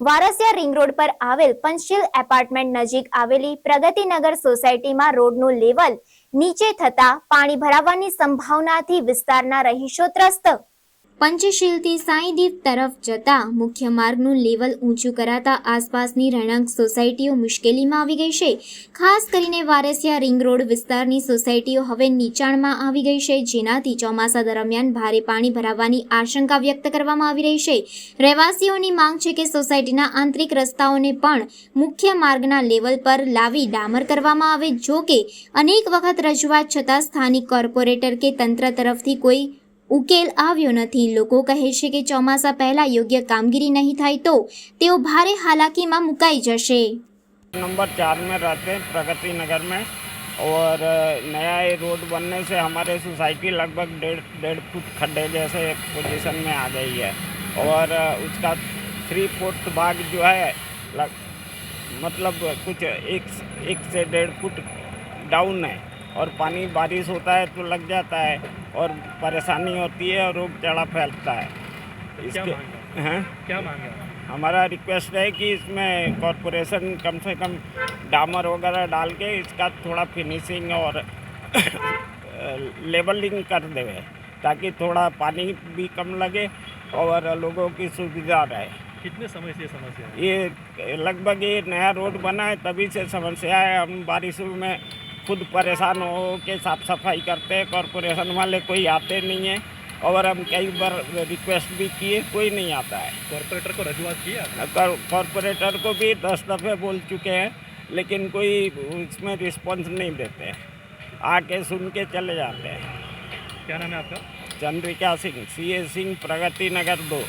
Varasiya ring road પર આવેલ પંચશીલ apartment નજીક આવેલી પ્રગતિનગર સોસાયટીમાં રોડનું લેવલ નીચે થતા પાણી ભરાવાની સંભાવનાથી વિસ્તારના રહીશો ત્રસ્ત. પંચશીલથી સાંઈદીપ તરફ જતા મુખ્ય માર્ગનું લેવલ ઊંચું કરાતા આસપાસની રહેણાંક સોસાયટીઓ મુશ્કેલીમાં આવી ગઈ છે. ખાસ કરીને વારસિયા રિંગ રોડ વિસ્તારની સોસાયટીઓ હવે નીચાણમાં આવી ગઈ છે, જેનાથી ચોમાસા દરમિયાન ભારે પાણી ભરાવાની આશંકા વ્યક્ત કરવામાં આવી રહી છે. રહેવાસીઓની માંગ છે કે સોસાયટીના આંતરિક રસ્તાઓને પણ મુખ્ય માર્ગના લેવલ પર લાવી ડામર કરવામાં આવે, જો કે અનેક વખત રજૂઆત છતાં સ્થાનિક કોર્પોરેટર કે તંત્ર તરફથી કોઈ ઉકેલ આવ્યો નથી લોકો કહે છે કે ચોમાસા પહેલા યોગ્ય કામગીરી નહીં થાય તો તેઓ ભારે હાલાકીમાં મુકાઈ જશે नंबर चार में रहते हैं प्रगति नगर में और अ, नया ये रोड बनने से हमारे सोसाइटी लगभग डेढ़ डेढ़ फुट खड्डे जैसे पोजीशन में आ गई है और अ, उसका थ्री फोर्थ भाग जो है लग, मतलब कुछ एक एक से डेढ़ फुट डाउन है और पानी बारिश होता है तो लग जाता है और परेशानी होती है और रोग चढ़ा फैलता है। क्या इसके मांग हैं? क्या मांगे? हमारा रिक्वेस्ट है कि इसमें कॉरपोरेशन कम से कम डामर वगैरह डाल के इसका थोड़ा फिनिशिंग और लेवलिंग कर देवे ताकि थोड़ा पानी भी कम लगे और लोगों की सुविधा रहे। कितने समय से समस्या है? ये लगभग ये नया रोड बना है तभी से समस्या है। हम बारिशों में खुद परेशान हो के साफ़ सफ़ाई करते हैं। कॉरपोरेशन वाले कोई आते नहीं है और हम कई बार रिक्वेस्ट भी किए कोई नहीं आता है। कॉरपोरेटर को रजूआत किया कर- कॉरपोरेटर को भी दस दफ़े बोल चुके हैं लेकिन कोई उसमें रिस्पॉन्स नहीं देते हैं। आके सुन के चले जाते हैं। क्या नाम है आपका? चंद्रिका सिंह सी ए सिंह प्रगति नगर दो।